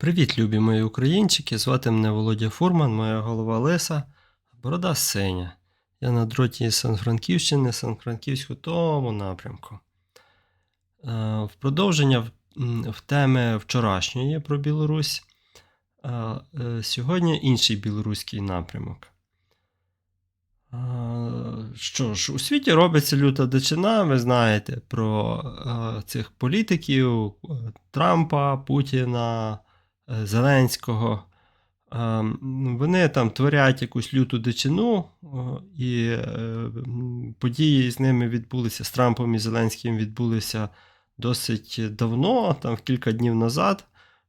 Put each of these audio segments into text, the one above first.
Привіт, любі мої українчики! Звати мене Володя Фурман, моя голова Лиса, борода синя. Я на дроті Сан-Франківщини, Сан-Франківську тому напрямку. Е, В продовження в- теми вчорашньої про Білорусь. е, Сьогодні інший білоруський напрямок. Що ж, у світі робиться люта дичина, ви знаєте про е, цих політиків Трампа, Путіна, Зеленського. Е, Вони там творять якусь люту дичину, е, і е, події з ними відбулися з Трампом і Зеленським відбулися досить давно, там кілька днів назад.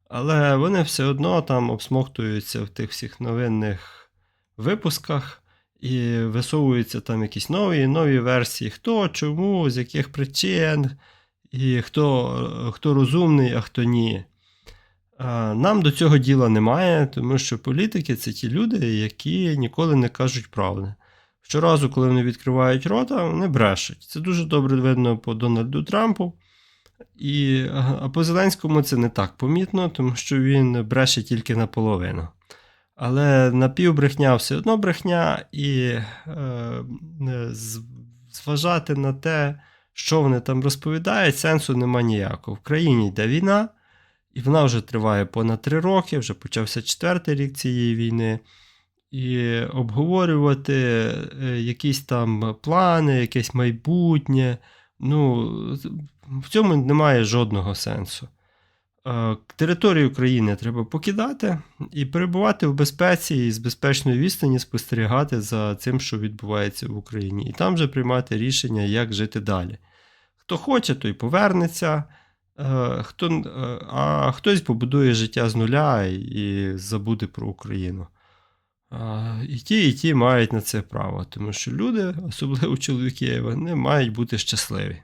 Але вони все одно там обсмоктуються в тих всіх новинних випусках і висовуються там якісь нові нові версії, хто, чому, з яких причин, і хто, хто розумний, а хто ні. Нам до цього діла немає, тому що політики це ті люди, які ніколи не кажуть правди. Щоразу, коли вони відкривають рота, вони брешуть. Це дуже добре видно по Дональду Трампу. І, а по Зеленському це не так помітно, тому що він бреше тільки наполовину. Але напівбрехня все одно брехня, і е, зважати на те, що вони там розповідають, сенсу нема ніякого. В країні йде війна, і вона вже триває понад три роки, вже почався четвертий рік цієї війни. І обговорювати е, якісь там плани, якесь майбутнє. Ну, в цьому немає жодного сенсу. Е, Територію України треба покидати і перебувати в безпеці і з безпечної відстані спостерігати за цим, що відбувається в Україні, і там вже приймати рішення, як жити далі. Хто хоче, той повернеться, хто, е, а хтось побудує життя з нуля і, і забуде про Україну. Е, І ті, і ті мають на це право, тому що люди, особливо чоловіки, вони мають бути щасливі.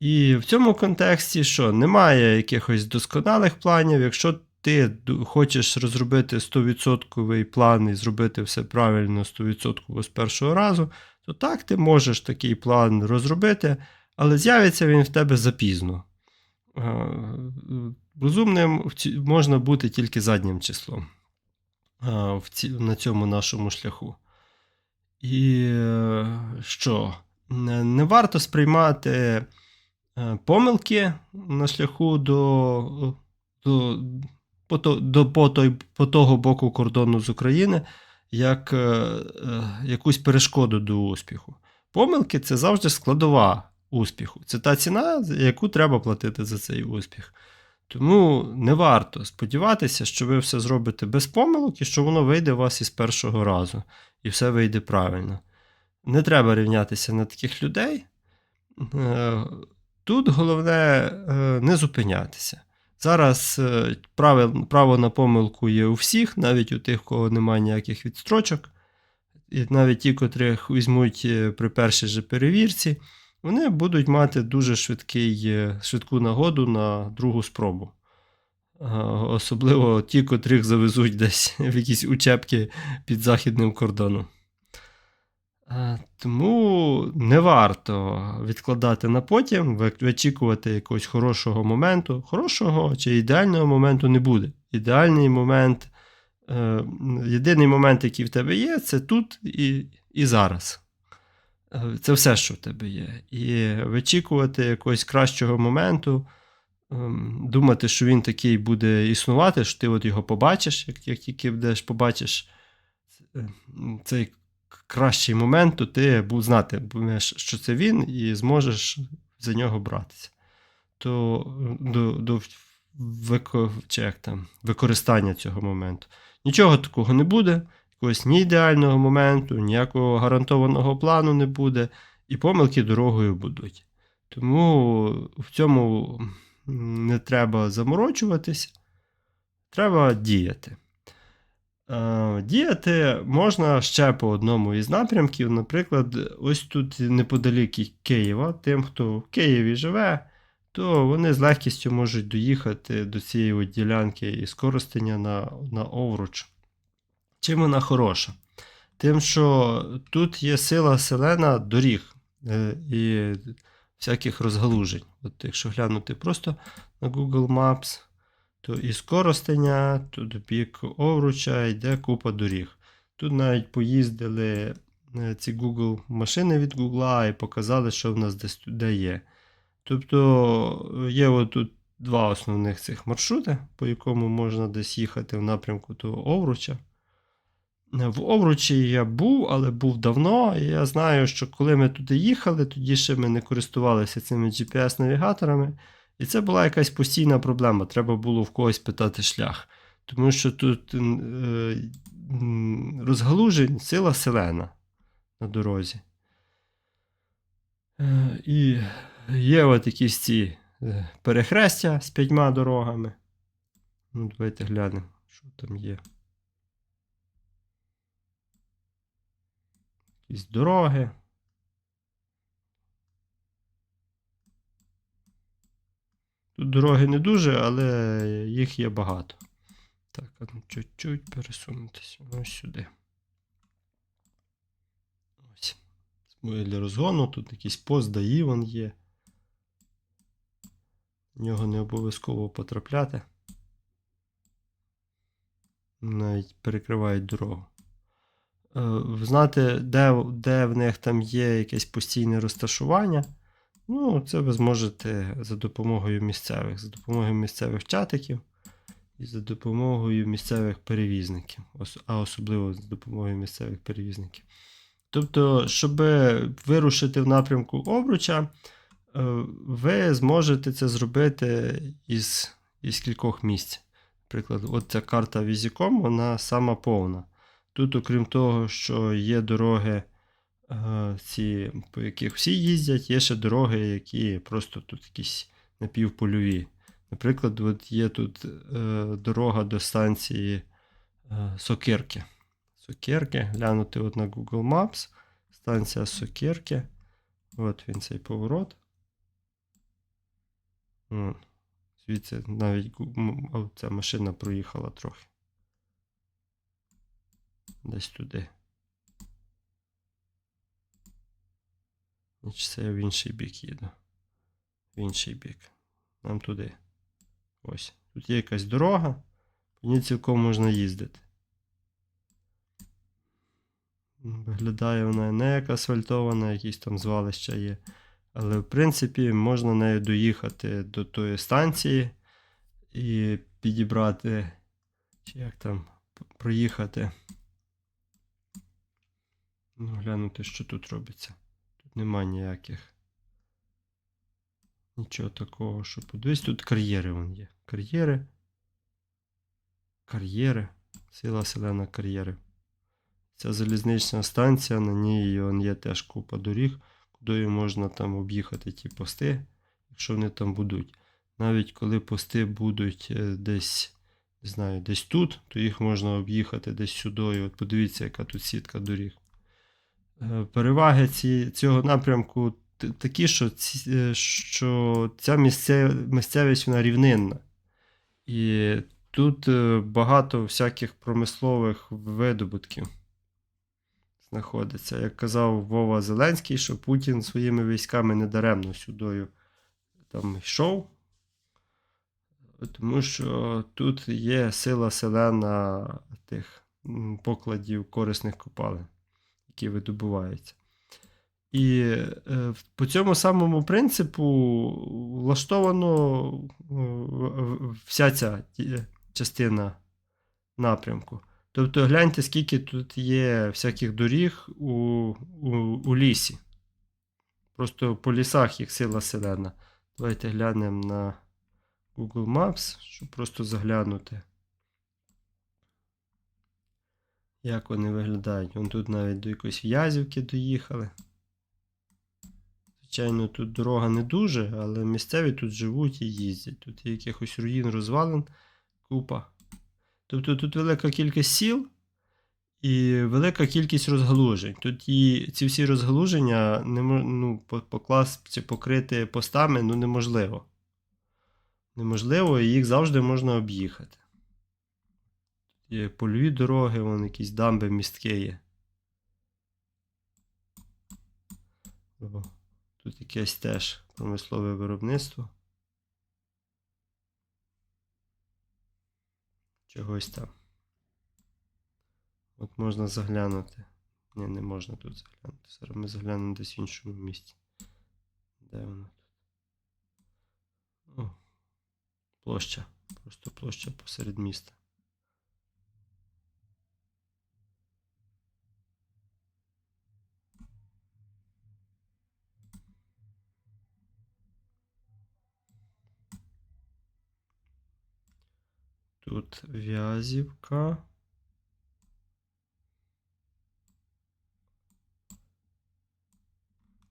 І в цьому контексті, що немає якихось досконалих планів. Якщо ти хочеш розробити 100% план і зробити все правильно 100% з першого разу, то так, ти можеш такий план розробити, але з'явиться він в тебе запізно. Е, Розумним можна бути тільки заднім числом е, на цьому нашому шляху. І е, що? Не, варто сприймати помилки на шляху до, до, до по, той, по того боку кордону з України як якусь перешкоду до успіху. Помилки це завжди складова успіху. Це та ціна, яку треба платити за цей успіх. Тому не варто сподіватися, що ви все зробите без помилок і що воно вийде у вас із першого разу, і все вийде правильно. Не треба рівнятися на таких людей. Е, Тут головне е, не зупинятися. Зараз е, право, на помилку є у всіх, навіть у тих, у кого немає ніяких відстрочок. І навіть ті, котрих візьмуть при першій же перевірці, вони будуть мати дуже швидкий, е, швидку нагоду на другу спробу. Е, Особливо ті, котрих завезуть десь в якісь учебки під західним кордоном. Е, Тому не варто відкладати на потім, ви- вичікувати якогось хорошого моменту. Хорошого чи ідеального моменту не буде. Ідеальний момент, єдиний момент, який в тебе є, це тут і, і зараз. Е, Це все, що в тебе є. І вичікувати якогось кращого моменту, ем, думати, що він такий буде існувати, що ти от його побачиш, як, як тільки будеш побачиш е, цей кращий момент, то ти будеш знати, що це він, і зможеш за нього братися. То е, до, до чи як там, використання цього моменту. Нічого такого не буде, якогось ні ідеального моменту, ніякого гарантованого плану не буде, і помилки дорогою будуть. Тому в цьому не треба заморочуватись, треба діяти. Е, Діяти можна ще по одному із напрямків. Наприклад, ось тут неподалік Києва, тим, хто в Києві живе, то вони з легкістю можуть доїхати до цієї ділянки із Коростеня на, на Овруч. Чим вона хороша? Тим, що тут є сила селена доріг е, і всяких розгалужень. От якщо глянути просто на Google Maps, то із Коростеня, тут бік Овруча йде купа доріг. Тут навіть поїздили е, ці Google машини від Google і показали, що в нас десь тут де є. Тобто є отут два основних цих маршрути, по якому можна десь їхати в напрямку того Овруча. В Овручі я був, але був давно, і я знаю, що коли ми туди їхали, тоді ще ми не користувалися цими GPS-навігаторами. І це була якась постійна проблема. Треба було в когось питати шлях. Тому що тут е, розгалужень сила селена на дорозі. Е, І є от якісь ці е, перехрестя з п'ятьма дорогами. Ну, давайте глянемо, що там є. Якісь дороги. Тут дороги не дуже, але їх є багато. Так, ну чуть-чуть пересунутися ось сюди. Ось. Для розгону. Тут якийсь пост ДАІ вон є. В нього не обов'язково потрапляти. Навіть перекривають дорогу. Е, Ви знаєте, де, де в них там є якесь постійне розташування. Ну, це ви зможете за допомогою місцевих, за допомогою місцевих чатиків і за допомогою місцевих перевізників, а особливо за допомогою місцевих перевізників. Тобто, щоб вирушити в напрямку обруча, е, ви зможете це зробити із, із кількох місць. Наприклад, от ця карта Візіком, вона сама повна. Тут, окрім того, що є дороги, е, ці, по яких всі їздять, є ще дороги, які просто тут якісь напівпольові. Наприклад, от є тут е, дорога до станції е, Сокирки. Сокирки, глянути от на Google Maps, станція Сокирки. От він цей поворот. Звідси навіть ця машина проїхала трохи. Десь туди. Чи це я в інший бік їду? В інший бік. Нам туди. Ось. Тут є якась дорога, по ній цілком можна їздити. Виглядає вона не як асфальтована, якісь там звалища є. Але, в принципі, можна нею доїхати до тої станції і підібрати, чи як там проїхати. Ну, глянути, що тут робиться. Тут нема ніяких. Нічого такого, що подивись, тут кар'єри вон є. Кар'єри. Кар'єри. Сила селена кар'єри. Ця залізнична станція, на ній вон є теж купа доріг, куди можна там об'їхати ті пости, якщо вони там будуть. Навіть коли пости будуть е, десь, не знаю, десь тут, то їх можна об'їхати десь сюди. От подивіться, яка тут сітка доріг. Е, Переваги ці, цього напрямку такі, що, ці, е, що ця місце, місцевість вона рівнинна. І тут е, багато всяких промислових видобутків знаходиться. Як казав Вова Зеленський, що Путін своїми військами недаремно сюдою там йшов. Тому що тут є сила селена тих покладів корисних копалин, які видобуваються. І е, по цьому самому принципу влаштовано е, вся ця частина напрямку. Тобто гляньте, скільки тут є всяких доріг у, у, у лісі. Просто по лісах їх сила селена. Давайте глянемо на Google Maps, щоб просто заглянути. Як вони виглядають. Вон тут навіть до якоїсь в'язівки доїхали. Звичайно, тут дорога не дуже, але місцеві тут живуть і їздять. Тут є якихось руїн, розвалин, купа. Тобто тут велика кількість сіл і велика кількість розгалужень. Тут і ці всі розгалуження не мо- ну, по- покласти покрити постами ну, неможливо. Неможливо, і їх завжди можна об'їхати. Є польові дороги, вон якісь дамби, містки є. Тут якесь теж промислове виробництво. чогось там. От можна заглянути. Ні, не можна тут заглянути. Зараз ми заглянемо десь в іншому місці. Де воно тут? О, площа. Просто площа посеред міста. Тут В'язівка.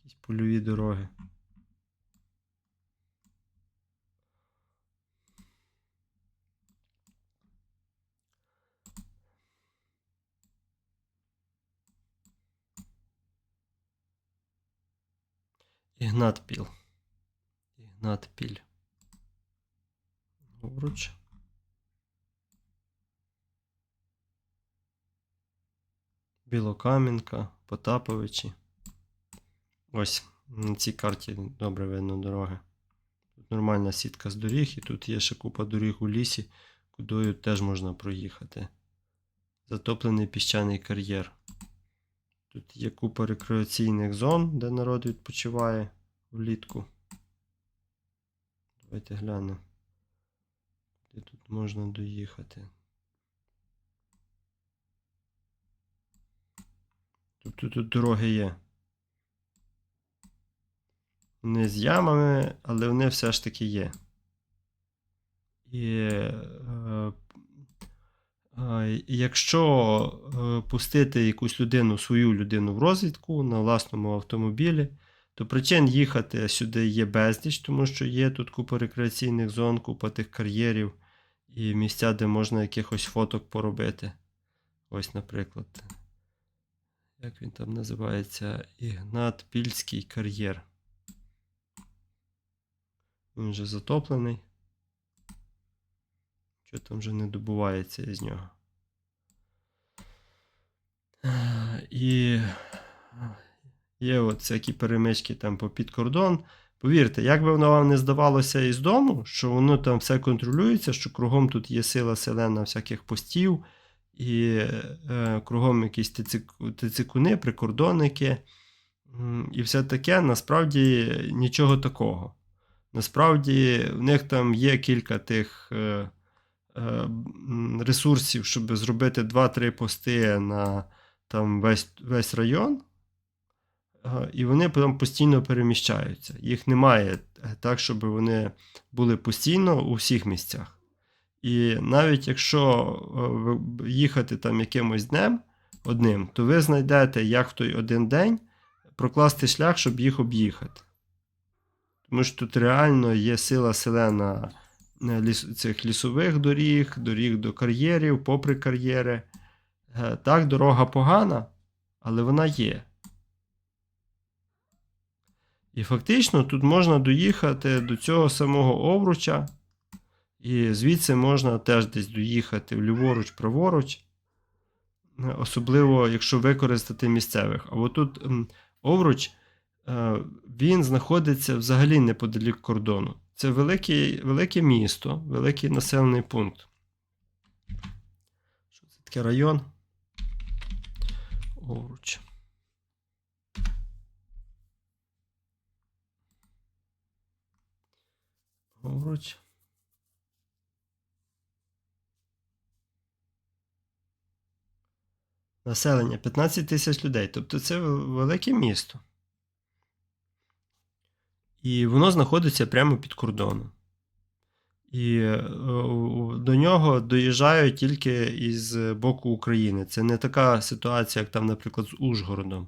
Якісь польові дороги. Ігнат Піл. Ігнат Піль. Обруч. Білокам'янка, Потаповичі. Ось на цій карті добре видно дороги. Тут нормальна сітка з доріг, і тут є ще купа доріг у лісі, кудою теж можна проїхати. Затоплений піщаний кар'єр. Тут є купа рекреаційних зон, де народ відпочиває влітку. Давайте глянемо. Де тут можна доїхати. Тут дороги є. Не з ямами, але вони все ж таки є. І е, е, якщо е, пустити якусь людину, свою людину в розвідку на власному автомобілі, то причин їхати сюди є безліч, тому що є тут купа рекреаційних зон, купа тих кар'єрів і місця, де можна якихось фоток поробити. Ось, наприклад. Як він там називається? Ігнат Пільський кар'єр. Він вже затоплений. Що там вже не добувається із нього. І є от всякі перемички там по під кордон. Повірте, як би воно вам не здавалося із дому, що воно там все контролюється, що кругом тут є сила селена всяких постів, і е, кругом якісь тицик- тицикуни, прикордонники, і все таке, насправді нічого такого. Насправді в них там є кілька тих е, е, ресурсів, щоб зробити 2-3 пости на там, весь, весь район. Е, І вони там постійно переміщаються. Їх немає е, так, щоб вони були постійно у всіх місцях. І навіть якщо е, їхати там якимось днем одним, то ви знайдете, як в той один день прокласти шлях, щоб їх об'їхати. Тому що тут реально є сила селена е, ліс, цих лісових доріг, доріг до кар'єрів, попри кар'єри. Е, Так, дорога погана, але вона є. І фактично тут можна доїхати до цього самого обруча, і звідси можна теж десь доїхати ліворуч, праворуч, е, особливо якщо використати місцевих. А отут м, обруч е, він знаходиться взагалі неподалік кордону. Це велике, велике місто, великий населений пункт. Що це таке район? Овруч. Овруч. Населення 15 тисяч людей. Тобто це велике місто. І воно знаходиться прямо під кордоном. І е, до нього доїжджають тільки із боку України. Це не така ситуація, як там, наприклад, з Ужгородом.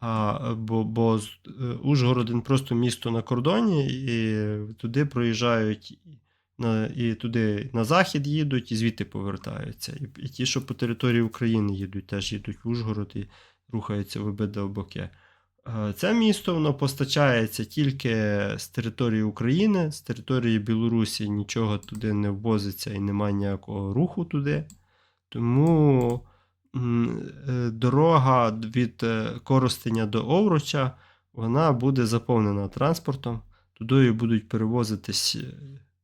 А, бо бо е, Ужгород просто місто на кордоні, і туди проїжджають і туди на захід їдуть, і звідти повертаються. І, і ті, що по території України їдуть, теж їдуть в Ужгород і рухаються в обидва боки. Е, Це місто воно постачається тільки з території України, з території Білорусі нічого туди не ввозиться і немає ніякого руху туди. Тому е, дорога від е, Коростеня до Овруча вона буде заповнена транспортом. Туди будуть перевозитись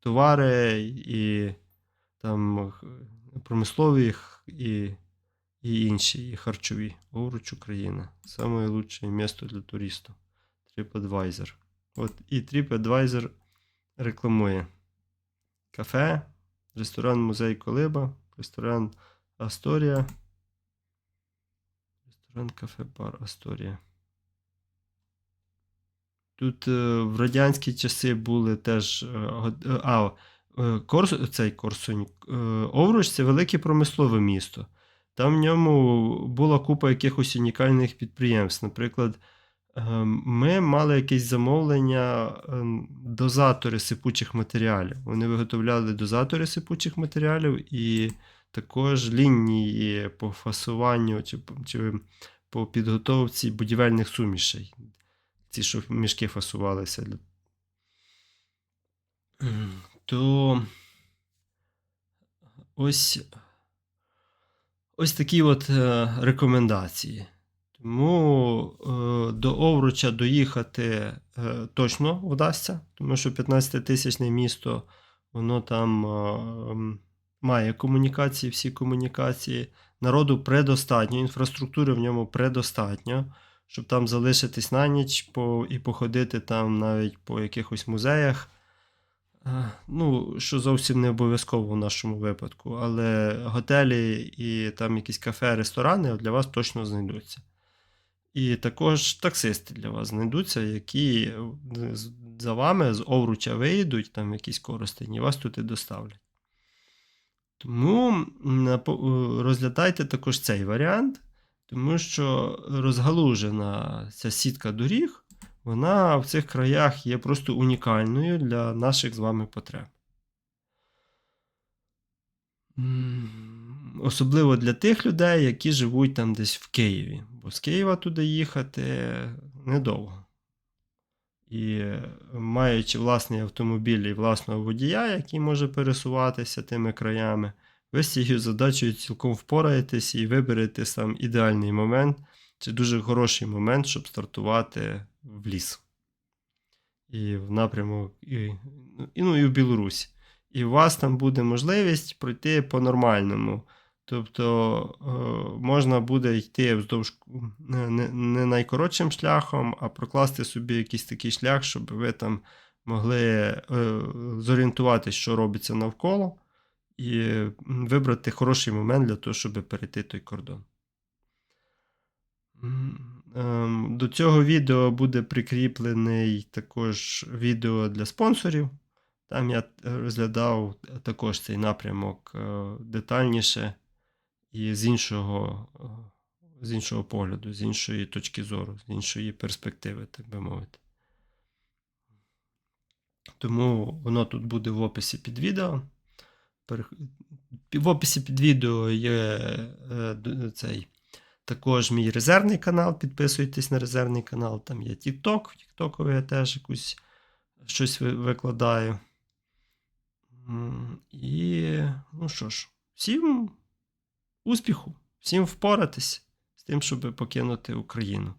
товари і там промислові і, і інші, і харчові. Овруч Україна. Саме лучше місто для туристів. TripAdvisor. От і TripAdvisor рекламує кафе, ресторан Музей Колиба, ресторан Асторія. Ресторан кафе бар Асторія. Тут е, в радянські часи були теж. е, е, А, Корс, цей Корсунь. Овруч це велике промислове місто. Там в ньому була купа якихось унікальних підприємств. Наприклад, ми мали якесь замовлення дозатори сипучих матеріалів. Вони виготовляли дозатори сипучих матеріалів і також лінії по фасуванню чи, чи по підготовці будівельних сумішей. Ці, що мішки фасувалися. То ось, ось такі от е, рекомендації. Тому е, до Овруча доїхати е, точно вдасться, тому що 15-тисячне місто, воно там має комунікації, всі комунікації. Народу предостатньо, інфраструктури в ньому предостатньо, щоб там залишитись на ніч по, і походити там навіть по якихось музеях. Е, Ну, що зовсім не обов'язково в нашому випадку, але готелі і там якісь кафе, ресторани для вас точно знайдуться. І також таксисти для вас знайдуться, які за вами з Овруча виїдуть, там якісь коростені, і вас тут і доставлять. Тому е, розглядайте також цей варіант, тому що розгалужена ця сітка доріг, вона в цих краях є просто унікальною для наших з вами потреб. Особливо для тих людей, які живуть там десь в Києві. Бо з Києва туди їхати недовго. І маючи власний автомобіль і власного водія, який може пересуватися тими краями, ви з цією задачею цілком впораєтесь і виберете сам ідеальний момент, чи дуже хороший момент, щоб стартувати в ліс. І в напрямок, і, ну, і в Білорусі. І у вас там буде можливість пройти по-нормальному. Тобто е, можна буде йти вздовж не найкоротшим шляхом, а прокласти собі якийсь такий шлях, щоб ви там могли е, зорієнтуватися, що робиться навколо, і вибрати хороший момент для того, щоб перейти той кордон. Ем, До цього відео буде прикріплений також відео для спонсорів. Там я розглядав також цей напрямок е, детальніше і з іншого, е, з іншого погляду, з іншої точки зору, з іншої перспективи, так би мовити. Тому воно тут буде в описі під відео. В описі під відео є е, цей також мій резервний канал. Підписуйтесь на резервний канал. Там є TikTok. В TikTok я теж якусь щось викладаю. І, ну що ж, всім успіху, всім впоратись з тим, щоб покинути Україну.